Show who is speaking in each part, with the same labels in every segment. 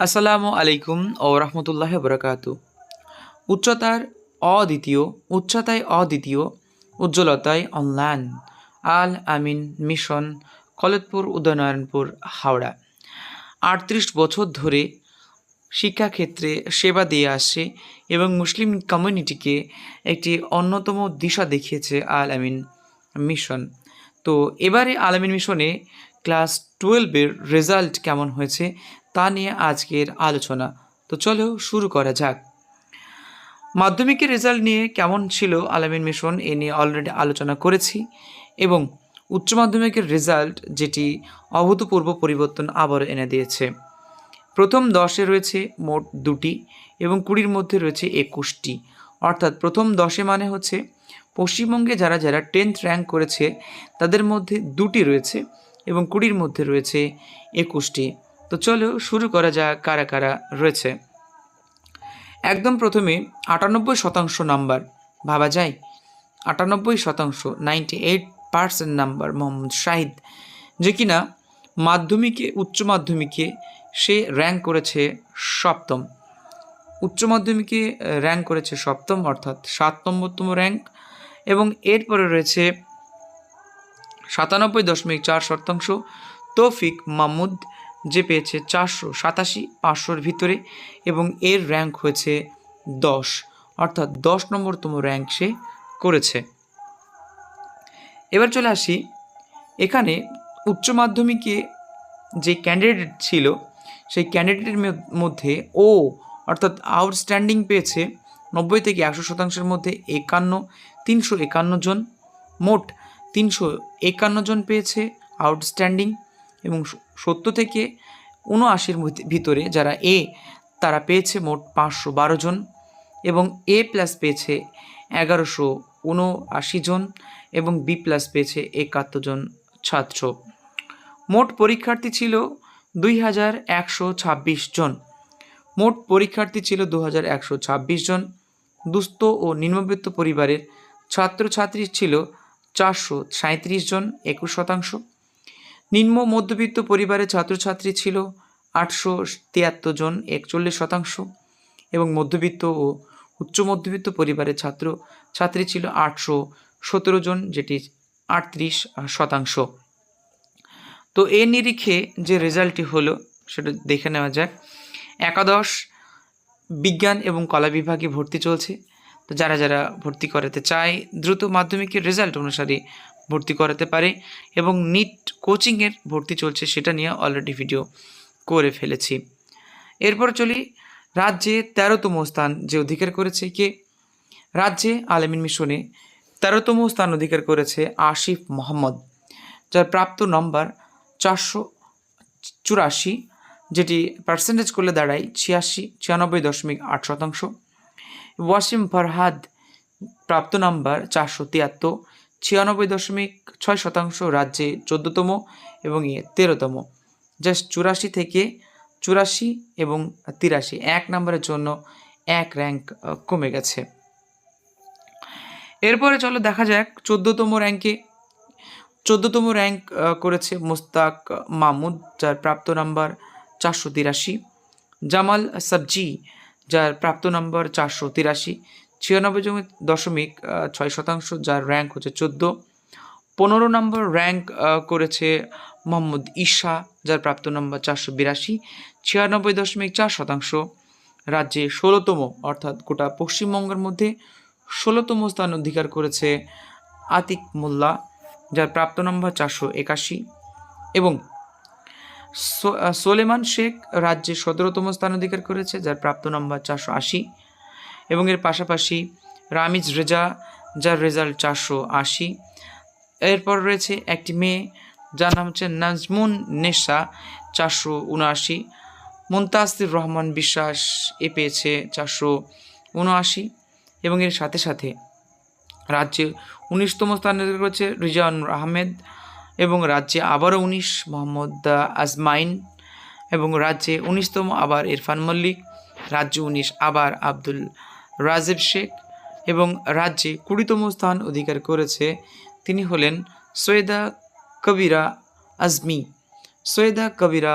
Speaker 1: আসসালামু আলাইকুম ও রহমতুল্লাহ বরকাত। উচ্চতার অদ্বিতীয়, উচ্চতায় অদ্বিতীয়, উজ্জ্বলতায় অনলাইন। আল আমিন মিশন খলদপুর উদয়নারায়ণপুর, হাওড়া। আটত্রিশ বছর ধরে শিক্ষাক্ষেত্রে সেবা দিয়ে আসছে এবং মুসলিম কমিউনিটিকে একটি অন্যতম দিশা দেখিয়েছে আল আমিন মিশন। তো এবারে আল আমিন মিশনে ক্লাস টুয়েলভের রেজাল্ট কেমন হয়েছে তা নিয়ে আজকের আলোচনা। তো চলো শুরু করা যাক। মাধ্যমিকের রেজাল্ট নিয়ে কেমন ছিল আলামিন মিশন এ নিয়ে অলরেডি আলোচনা করেছি এবং উচ্চ মাধ্যমিকের রেজাল্ট যেটি অভূতপূর্ব পরিবর্তন আবার এনে দিয়েছে। প্রথম দশে রয়েছে মোট দুটি এবং কুড়ির মধ্যে রয়েছে একুশটি। অর্থাৎ প্রথম দশে মানে হচ্ছে পশ্চিমবঙ্গে যারা যারা টেন্থ র্যাঙ্ক করেছে, তাদের মধ্যে দুটি রয়েছে এবং কুড়ির মধ্যে রয়েছে একুশটি। তো চলো শুরু করা যাক কারা কারা রয়েছে। একদম প্রথমে আটানব্বই শতাংশ নাম্বার, ভাবা যায়? আটানব্বই শতাংশ ninety eight percent number Mohammad Shahid, যে কিনা মাধ্যমিকে, উচ্চ মাধ্যমিকে সে র্যাঙ্ক করেছে সপ্তম। উচ্চ মাধ্যমিকে র্যাঙ্ক করেছে সপ্তম, অর্থাৎ সাত নম্বরতম র্যাঙ্ক এবং এরপরে রয়েছে সাতানব্বই দশমিক চার শতাংশ, তৌফিক মাহমুদ যে পেয়েছে চারশো সাতাশি, পাঁচশোর ভিতরে এবং এর র্যাঙ্ক হয়েছে দশ। অর্থাৎ দশ নম্বরতম র্যাঙ্ক সে করেছে। এবার চলে আসি। এখানে উচ্চ মাধ্যমিকে যে ক্যান্ডিডেট ছিল, সেই ক্যান্ডিডেটের মধ্যে ও, অর্থাৎ আউটস্ট্যান্ডিং পেয়েছে নব্বই থেকে একশো শতাংশের মধ্যে একান্ন, তিনশো একান্ন জন। মোট তিনশো একান্ন জন পেয়েছে আউটস্ট্যান্ডিং এবং সত্তর থেকে উনআশির ভিতরে যারা এ তারা পেয়েছে মোট পাঁচশো বারো জন এবং এ প্লাস পেয়েছে এগারোশো উনআশি জন এবং বি প্লাস পেয়েছে একাত্তর জন ছাত্র। মোট পরীক্ষার্থী ছিল দুই হাজার একশো ছাব্বিশ জন। মোট পরীক্ষার্থী ছিল দু হাজার একশো ছাব্বিশ জন। দুস্থ ও নিম্নবিত্ত পরিবারের ছাত্রছাত্রী ছিল চারশো সাঁত্রিশ জন, একুশ শতাংশ। নিম্ন মধ্যবিত্ত পরিবারের ছাত্রছাত্রী ছিল আটশো তিয়াত্তর জন, একচল্লিশ শতাংশ, এবং মধ্যবিত্ত ও উচ্চ মধ্যবিত্ত পরিবারের ছাত্র ছাত্রী ছিল আটশো সতেরো জন, যেটি আটত্রিশ শতাংশ। তো এর নিরিখে যে রেজাল্টটি হলো, সেটা দেখে নেওয়া যাক। একাদশ, বিজ্ঞান এবং কলা বিভাগে ভর্তি চলছে। তো যারা যারা ভর্তি করাতে চায়, দ্রুত মাধ্যমিকের রেজাল্ট অনুসারে ভর্তি করাতে পারে এবং নিট কোচিংয়ের ভর্তি চলছে সেটা নিয়ে অলরেডি ভিডিও করে ফেলেছি। এরপর চলি রাজ্যে তেরোতম স্থান যে অধিকার করেছে কে? রাজ্যে আলেমিন মিশনে তেরোতম স্থান অধিকার করেছে আসিফ মোহাম্মদ, যার প্রাপ্ত নম্বর চারশো চুরাশি, যেটি পার্সেন্টেজ করলে দাঁড়ায় ছিয়াশি, ছিয়ানব্বই দশমিক আট শতাংশ। ওয়াসিম ফরহাদ প্রাপ্ত নাম্বার চারশো তিয়াত্তর ছিয়ানব্বই দশমিক ছয় শতাংশ রাজ্যে চোদ্দতম এবং তেরোতম। জাস্ট চুরাশি থেকে চুরাশি এবং তিরাশি, এক নম্বরের জন্য এক র্যাঙ্ক কমে গেছে। এরপরে চলো দেখা যাক চোদ্দতম র্যাঙ্কে। চোদ্দতম র্যাঙ্ক করেছে মোস্তাক মাহমুদ, যার প্রাপ্ত নাম্বার চারশো তিরাশি। জামাল সাবজি, যার প্রাপ্ত নম্বর চারশো তিরাশি। ছিয়ানব্বই দশমিক ছয় শতাংশ, যার র্যাঙ্ক হচ্ছে চোদ্দ। পনেরো নম্বর র্যাঙ্ক করেছে মোহাম্মদ ঈশা, যার প্রাপ্ত নম্বর চারশো বিরাশি। ছিয়ানব্বই দশমিক চার শতাংশ, রাজ্যে ষোলোতম, অর্থাৎ গোটা পশ্চিমবঙ্গের মধ্যে ষোলোতম স্থান অধিকার করেছে আতিক মোল্লা, যার প্রাপ্ত নম্বর চারশো একাশি। এবং সোলেমান শেখ রাজ্যে সতেরোতম স্থান অধিকার করেছে, যার প্রাপ্ত নম্বর চারশো আশি। এবং এর পাশাপাশি রামিজ রেজা, যার রেজাল্ট চারশো আশি। এরপর রয়েছে একটি মেয়ে, যার নাম হচ্ছে নাজমুন নেশা, চারশো উনআশি। মুনতাসির রহমান বিশ্বাস এ পেয়েছে চারশো উনআশি এবং এর সাথে সাথে রাজ্যে উনিশতম স্থানে রয়েছে করেছে রিজান আহমেদ এবং রাজ্যে আবারও উনিশ, মোহাম্মদ আজমাইন এবং রাজ্যে উনিশতম আবার ইরফান মল্লিক, রাজ্য উনিশ, আবার আব্দুল রাজেব শেখ এবং রাজ্যে কুড়িতম স্থান অধিকার করেছে। তিনি হলেন সৈয়দা কবিরা আজমি। সৈয়দা কবিরা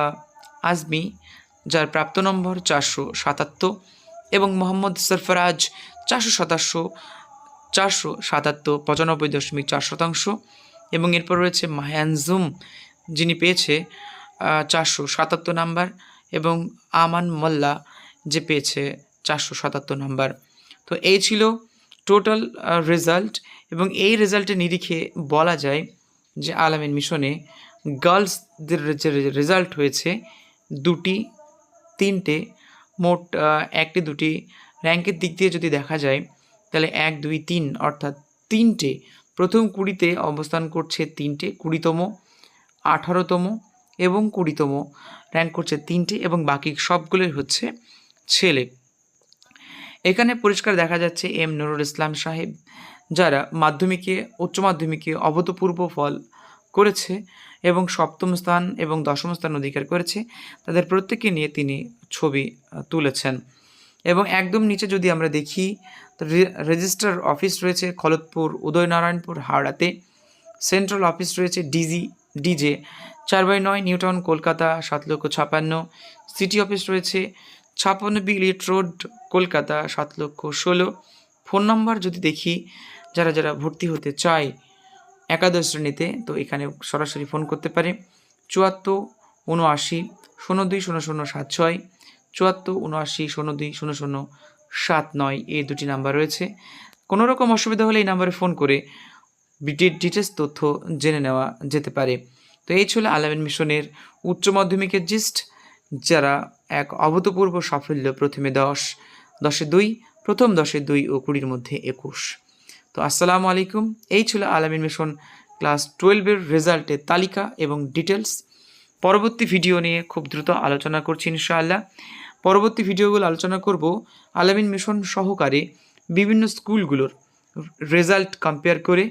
Speaker 1: আজমি, যার প্রাপ্ত নম্বর চারশো সাতাত্তর এবং মোহাম্মদ সরফরাজ চারশো শতাংশ চারশো সাতাত্তর, পঁচানব্বই দশমিক চার শতাংশ এবং এরপর রয়েছে মাহানজুম যিনি পেয়েছে চারশো সাতাত্তর নাম্বার এবং আমান মোল্লা, যে পেয়েছে চারশো সাতাত্তর নাম্বার। তো এই ছিল টোটাল রেজাল্ট এবং এই রেজাল্টের নিরিখে বলা যায় যে আলামিন মিশনে গার্লসদের যে রেজাল্ট হয়েছে, দুটি, তিনটে, মোট একটি, দুটি র্যাঙ্কের দিক দিয়ে যদি দেখা যায়, তাহলে এক, দুই, তিন অর্থাৎ তিনটে। প্রথম কুড়িতে অবস্থান করছে তিনটে, কুড়িতম, আঠারোতম এবং কুড়িতম। র্যাঙ্ক করছে তিনটে এবং বাকি সবগুলোই হচ্ছে ছেলে। এখানে পরিষ্কার দেখা যাচ্ছে এম নুরুল ইসলাম সাহেব, যারা মাধ্যমিকে, উচ্চ মাধ্যমিকে অভূতপূর্ব ফল করেছে এবং সপ্তম স্থান এবং দশম স্থান অধিকার করেছে। তাদের প্রত্যেককে নিয়ে তিনি ছবি তুলেছেন। এবং একদম নিচে যদি আমরা দেখি তো রেজিস্টার অফিস রয়েছে খলতপুর, উদয়নারায়ণপুর, হাওড়াতে। সেন্ট্রাল অফিস রয়েছে ডিজি, ডিজে, চার বাই নয়, নিউটাউন, কলকাতা, সাত লক্ষ ছাপান্ন। সিটি অফিস রয়েছে ছাপ্পান্ন বি লিট রোড, কলকাতা, সাত লক্ষ ষোলো। ফোন নাম্বার যদি দেখি, যারা যারা ভর্তি হতে চায় একাদশ শ্রেণীতে, তো এখানে সরাসরি ফোন করতে পারে। চুয়াত্তর, উনআশি, শূন্য দুই, শূন্য শূন্য সাত ছয়। চুয়াত্তর, উনআশি, শূন্য দুই, শূন্য শূন্য সাত নয় এই দুটি নাম্বার রয়েছে। কোনো রকম অসুবিধা হলে এই নাম্বারে ফোন করে ডিটেলস তথ্য জেনে নেওয়া যেতে পারে। তো এই ছিল আলামিন মিশনের উচ্চ মাধ্যমিকের জিস্ট। যারা এক অভূতপূর্ব সাফল্য প্রথমে দশ, দশে দুই, প্রথম দশে দুই ও কুড়ির মধ্যে একুশ। তো আসসালামু আলাইকুম। এই ছিল আলামিন মিশন ক্লাস টুয়েলভের রেজাল্টের তালিকা এবং ডিটেলস পরবর্তী ভিডিও নিয়ে খুব দ্রুত আলোচনা করছি ইনশাআল্লাহ। পরবর্তী ভিডিওগুলো আলোচনা করব আলামিন মিশন সহকারে বিভিন্ন স্কুলগুলোর রেজাল্ট কম্পেয়ার করে।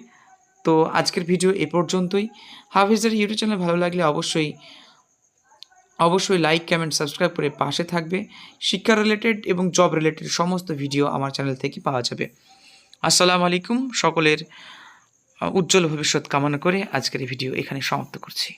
Speaker 1: তো আজকের ভিডিও এ পর্যন্তই। হাফিজের ইউটিউব চ্যানেল ভালো লাগলে অবশ্যই অবশ্যই লাইক কমেন্ট সাবস্ক্রাইব করে পাশে থাকবে। শিক্ষা রিলেটেড এবং জব রিলেটেড সমস্ত ভিডিও আমার চ্যানেল থেকে পাওয়া যাবে। আসসালামু আলাইকুম। সকলের উজ্জ্বল ভবিষ্যৎ কামনা করে আজকের ভিডিও এখানে সমাপ্ত করছি।